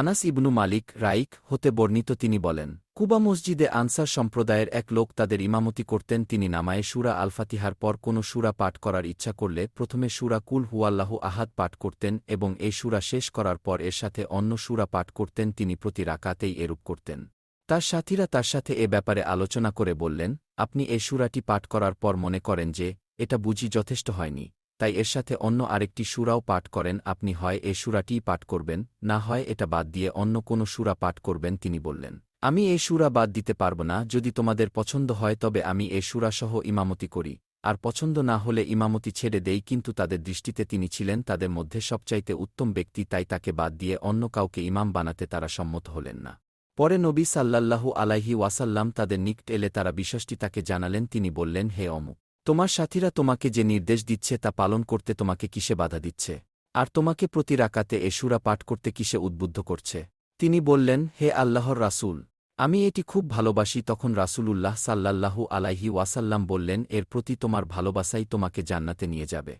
আনাস ইবনু মালিক রাইক হতে বর্ণিত তিনি বলেন, কুবা মসজিদে আনসার সম্প্রদায়ের এক লোক তাদের ইমামতি করতেন, তিনি নামায়ে সুরা আলফাতিহার পর কোনো সুরা পাঠ করার ইচ্ছা করলে প্রথমে সুরা কুল হুয়াল্লাহু আহাদ পাঠ করতেন এবং এই সুরা শেষ করার পর এর সাথে অন্য সুরা পাঠ করতেন, তিনি প্রতি রাকাতেই এরূপ করতেন। তার সাথীরা তার সাথে এ ব্যাপারে আলোচনা করে বললেন, আপনি এই সুরাটি পাঠ করার পর মনে করেন যে, এটা বুঝি যথেষ্ট হয়নি। তাই এর সাথে অন্য আরেকটি সুরাও পাঠ করেন, আপনি হয় এ সুরাটিই পাঠ করবেন, না হয় এটা বাদ দিয়ে অন্য কোনো সুরা পাঠ করবেন, তিনি বললেন। আমি এ সুরা বাদ দিতে পারব না, যদি তোমাদের পছন্দ হয় তবে আমি এ সুরাসহ ইমামতি করি, আর পছন্দ না হলে ইমামতি ছেড়ে দেই, কিন্তু তাদের দৃষ্টিতে তিনি ছিলেন, তাদের মধ্যে সবচাইতে উত্তম ব্যক্তি, তাই তাকে বাদ দিয়ে অন্য কাউকে ইমাম বানাতে তারা সম্মত হলেন না। পরে নবী সাল্লাল্লাহু আলাইহি ওয়াসাল্লাম তাদের নিকট এলে তারা বিষয়টি তাকে জানালেন, তিনি বললেন, হে অমুক তোমার সাথীরা তোমাকে যে নির্দেশ দিচ্ছে তা পালন করতে তোমাকে কিসে বাধা দিচ্ছে? আর তোমাকে প্রতি রাকাতে এসুরা পাঠ করতে কিসে উদ্বুদ্ধ করছে? তিনি বললেন, হে আল্লাহর রাসুল, আমি এটি খুব ভালোবাসি। তখন রাসূলুল্লাহ সাল্লাল্লাহু আলাইহি ওয়াসাল্লাম বললেন, এর প্রতি তোমার ভালোবাসাই তোমাকে জান্নাতে নিয়ে যাবে।